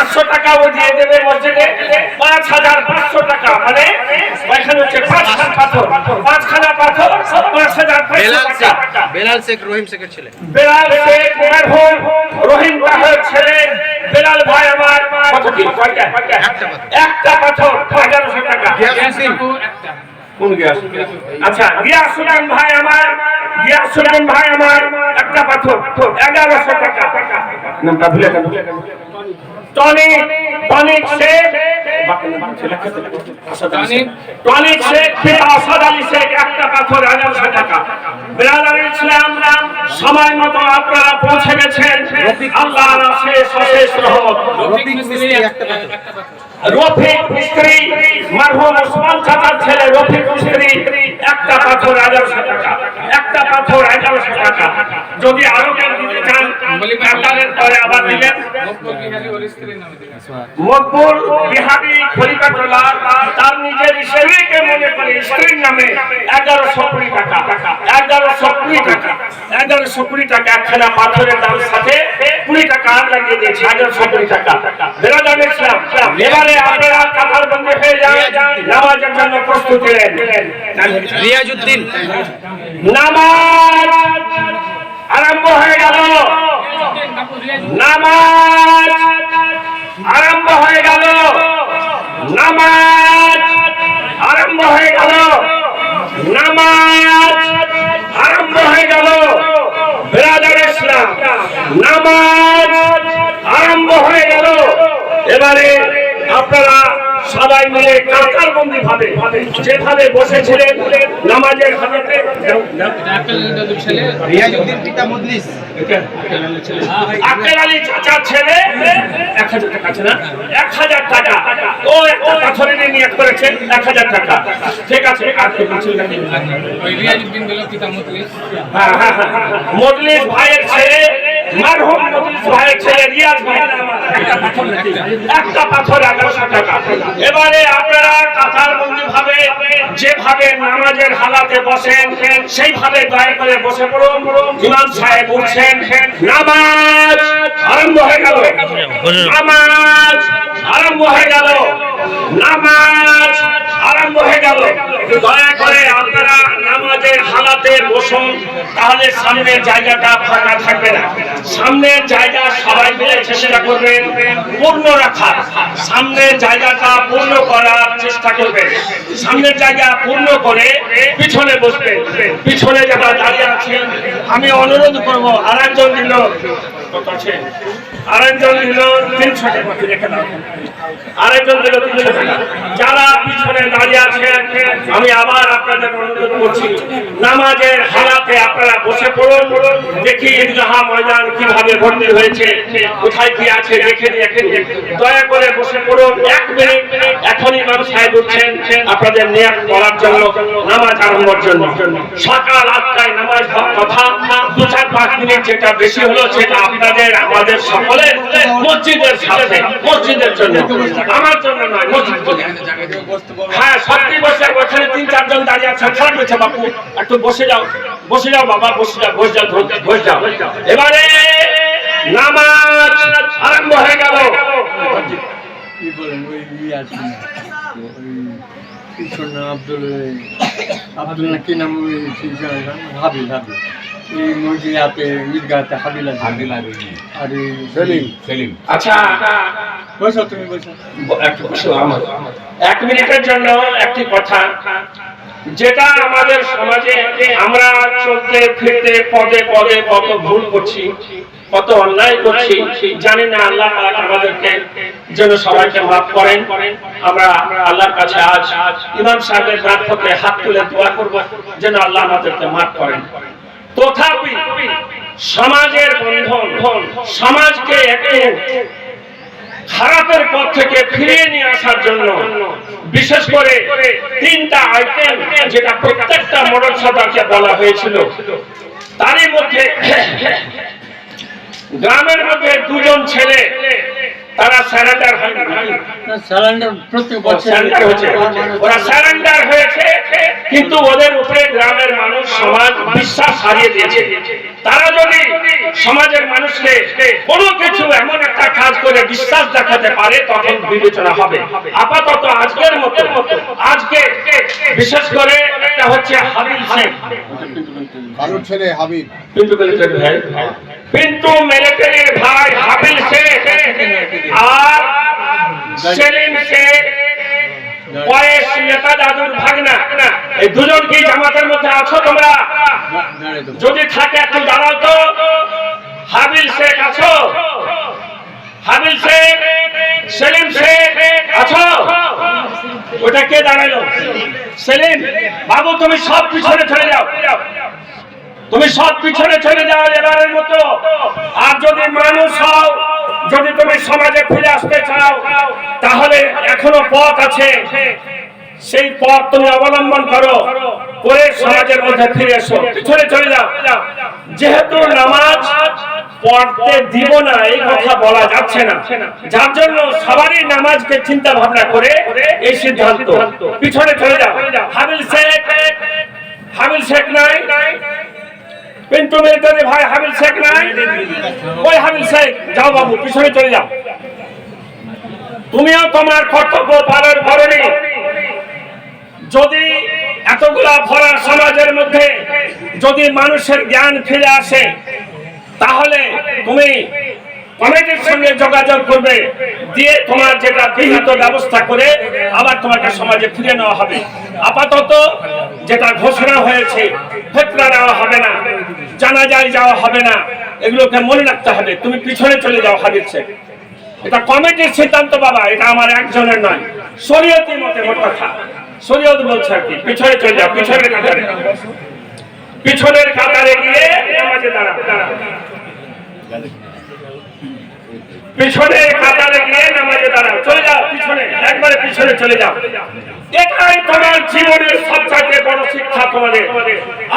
পাঁচশো টাকা ও দিয়ে দেবে মসজিদে। পাঁচ হাজার পাঁচশো টাকা মানে এখানে হচ্ছে পাঁচখানা পাথর। পাঁচখানা পাথর পাঁচ হাজার পাঁচশো টাকা। বেলাল শেখ রহিম শেখের ছেলে। বেলাল শেখ মরহুম রহিম তাহের ছেলে। বেলাল ভাই আমার কত কি? একটা পাথর। এগারোশো টাকা। কোন গিয়াস? আচ্ছা ভাই আমার ভাই আমার। একটা পাথর এগারোশো টাকা। নামটা ভুলে গেল। টনিক টনিক শেখ। টনিক। শেখ আসাদ আলী শেখ একটা পাথর এগারোশো টাকা। সময় মতো আপনারা পৌঁছে গেছেন। আল্লাহ শেষ অশেষ রহমত। একটা পাথর। রফিক মিস্ত্রি, মারহুম ওসমান চাচার ছেলে রফিক মিস্ত্রি, একটা পাথর এগারোশো টাকা, একটা পাথর এগারোশো টাকা। যদি আরও কেউ দিতে চান কাতারের পরে আবার দিবেন। মকবুল বিহারি খলিফাতুল্লাহ তার নিজের স্ত্রীকে মনে করে স্ত্রীর নামে এগারোশো কুড়ি টাকা। এগারোশো কুড়ি টাকা। এগারোশো কুড়ি টাকা একখানা পাথরের দাম সাথে কুড়ি টাকা আর লাগিয়ে দিয়েছে এগারোশো কুড়ি টাকা। বেরাদার ইসলাম এবারে আপনারা কাতার বন্ধ হয়ে যান নামাজের জন্য প্রস্তুতি নেন রিয়াজউদ্দিন। নামাজ নামাজ আরম্ভ হয়ে গেল। নামাজ আরম্ভ হয়ে গেল। নামাজ আরম্ভ হয়ে গেল। বেরাদার ইসলাম, নামাজ আরম্ভ হয়ে গেল। এবারে আপনারা সবাই মিলে কাতার বন্দি ভাবে যেভাবে বসেছিলেন নামাজের হাতে। রিয়াজউদ্দিন আকেল আলী চাচার ছেলে এক হাজার টাকা আছে না? এক হাজার টাকা। ও একটা পাথরে নিয়ে করেছে এক হাজার টাকা। ঠিক আছে আর কেউ কিছু নাকি? হ্যাঁ, হ্যাঁ, হ্যাঁ, হ্যাঁ। মজলিস ভাইয়ের ছেলে মারহুম ভাইয়ের ছেলে রিয়াজ ভাই একটা পাথর টাকা। এবারে আপনারা কাতার বন্দি ভাবে যেভাবে নামাজের হালাতে বসেন, সেইভাবে দয়া করে বসে পড়ুন। ইমাম সাহেব উঠছেন নামাজ আরম্ভ হয়ে গেল। নামাজ আরম্ভ হয়ে গেল। নামাজ আরম্ভ হয়ে গেল। দয়া করে আপনারা হালাতে বসুন, তাহলে সামনের জায়গাটা ফাঁকা থাকবে না। সামনের জায়গা সবাই মিলে চেষ্টা করবেন পূর্ণ রাখার। সামনের জায়গাটা পূর্ণ করার চেষ্টা করবেন। সামনের জায়গা পূর্ণ করে পিছনে বসবেন। পিছনে যারা দাঁড়িয়ে আছেন, আমি অনুরোধ করব আর একজন দিল আরেকজন দিল তিনশো আরেকজন দিল যারা পিছনে দাঁড়িয়ে আছেন আমি আবার আপনাদের অনুরোধ করছি, নামাজের হালাতে আপনারা বসে পড়ুন, দেখি ঈদগাহ ময়দান কীভাবে ভর্তি হয়েছে, কোথায় কি আছে, দেখে দেখে দয়া করে বসে পড়ুন। এক মিনিট এখন ইমাম সাহেব উঠছেন, আপনাদের নিয়োগ করার জন্য, নামাজ আরম্ভের জন্য। সকাল আটটায় নামাজ কথা দু চার পাঁচ মিনিট যেটা বেশি হলো, সেটা আপনাদের, আমাদের সকলের মসজিদের সাথে মসজিদের জন্য। আমার জন্য নয়, মসজিদ হ্যাঁ সত্যি বসে ওখানে তিন, চারজন দাঁড়িয়ে আছে। খারাপ হয়েছে বাপু। একটু বসে যাও বসে যাও, বাবা, বসে যাও বসে যাও বসে যাও। এবারে নামাজ আরম্ভ হয়ে গেল। ইয়ে আব্দুল আব্দুল কি নাম? হাবিল হাবিল এই মসজিদে ঈদগাহতে হাবিল আছে আর এই সেলিম আচ্ছা বসো তুমি বসো একটু বসো আমার এক মিনিটের জন্য একটি কথা। যেটা আমাদের সমাজে আমরা চলতে ফিরতে পদে পদে কত ভুল করছি কত অন্যায় করছি জানি না আল্লাহ পাক আমাদেরকে যেন সবাইকে মাফ করেন। আমরা আল্লাহর কাছে আজ ইমাম সাহেবের মারফতে হাত তুলে দোয়া করব যেন আল্লাহ আমাদেরকে মাফ করেন। তথাপি সমাজের বন্ধন, সমাজকে একটু খারাপের পথ থেকে ফিরিয়ে নিয়ে আসার জন্য, বিশেষ করে তিনটা আইটেম যেটা প্রত্যেকটা মডেল সদাকে বলা হয়েছিল, তারই মধ্যে গ্রামের মধ্যে দুজন ছেলে প্রত্যেক বছর ওরা হয়েছে কিন্তু ওদের উপরে গ্রামের মানুষ সমাজ বিশ্বাস হারিয়ে দিয়েছে। তারা যদি সমাজের মানুষকে কোনো কিছু এমন একটা কাজ করে বিশ্বাস দেখাতে পারে তখন বিবেচনা হবে। আপাতত আজকের মতো। আজকে বিশেষ করে একটা হচ্ছে কারোর ছেলে হাবিব। পিন্টু মিলিটারি ভাই পিন্টু মিলিটারির ভাই হাবিল শেখ আর সেলিম শেখ বয়স নেতা দুজন কি জামাতের মধ্যে আছো তোমরা? যদি থাকে একটু দাঁড়াও তো হাবিল শেখ আছো? হাবিল শেখ, সেলিম শেখ আছো? ওটা কে দাঁড়াল সেলিম, বাবু, তুমি সব পিছনে চলে যাও। তুমি সব পিছনে চলে যাও এবারের মতো। আর যদি মানুষ হও যদি তুমি সমাজে ফিরে আসতে চাও, তাহলে এখনও পথ আছে। সেই পথ তুমি অবলম্বন করো, করে সমাজের মধ্যে ফিরে এসো। পিছনে চলে যাও। যেহেতু নামাজ পড়তে দিব না, এই কথা বলা যাচ্ছে না। যার জন্য সবারই নামাজকে চিন্তা ভাবনা করে এই সিদ্ধান্ত। পিছনে চলে যাও। হাবিল শেখ হাবিল শেখ নাই। পিন্টু মিলিটারি ভাই হাবিল শেখ নাই। ওই হাবিল শেখ, যাও বাবু, পিছনে চলে যাও। তুমিও তোমার কর্তব্য পালন করনি। যদি এতগুলা ভরা সমাজের মধ্যে যদি মানুষের জ্ঞান ফিরে আসে, তাহলে তুমি কমিটির সঙ্গে যোগাযোগ করবে, দিয়ে তোমার যেটা বিহিত ব্যবস্থা করে আবার তোমাকে সমাজে ফিরে নেওয়া হবে। আপাতত যেটা ঘোষণা হয়েছে ফেতরা নেওয়া হবে না, জানাজায় যাওয়া হবে না, এগুলোকে মনে রাখতে হবে। তুমি পিছনে চলে যাও হাবিব শেখ এটা কমিটির সিদ্ধান্ত বাবা, এটা আমার একজনের নয় শরীয়তি মতে মোট কথা। শরীয়ত বলছে আর কি, পিছনে চলে যাও, পিছনের কাতারে। পিছনের কাতারে গিয়ে নামাজে দাঁড়াও। পিছনে কাতারে গিয়ে নামাজে দাঁড়াও। চলে যাও পিছনে, একবারে পিছনে চলে যাও। এটাই তোমার জীবনের বড় শিক্ষা তোমাদের।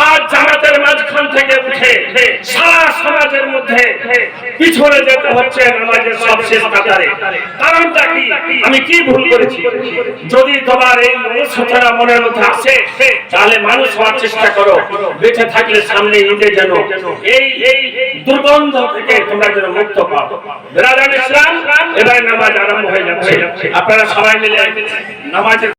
আর জামাতের মাঝখান থেকে উঠে সারা সমাজের মধ্যে পিছনে যেতে হচ্ছে নামাজের সব শেষ কাতারে। কারণটা কি? আমি কি ভুল করেছি? যদি তোমার এই অনুশোচনা মনের মধ্যে আসে, তাহলে মানুষ হওয়ার চেষ্টা করো। বেঁচে থাকলে সামনে ঈদে যেন এই এই দুর্গন্ধ থেকে তোমরা যেন মুক্ত পাও। বিরাজ ইসলাম, এবার নামাজ আরম্ভ হয়ে যাচ্ছে। আপনারা সবাই মিলে নামাজের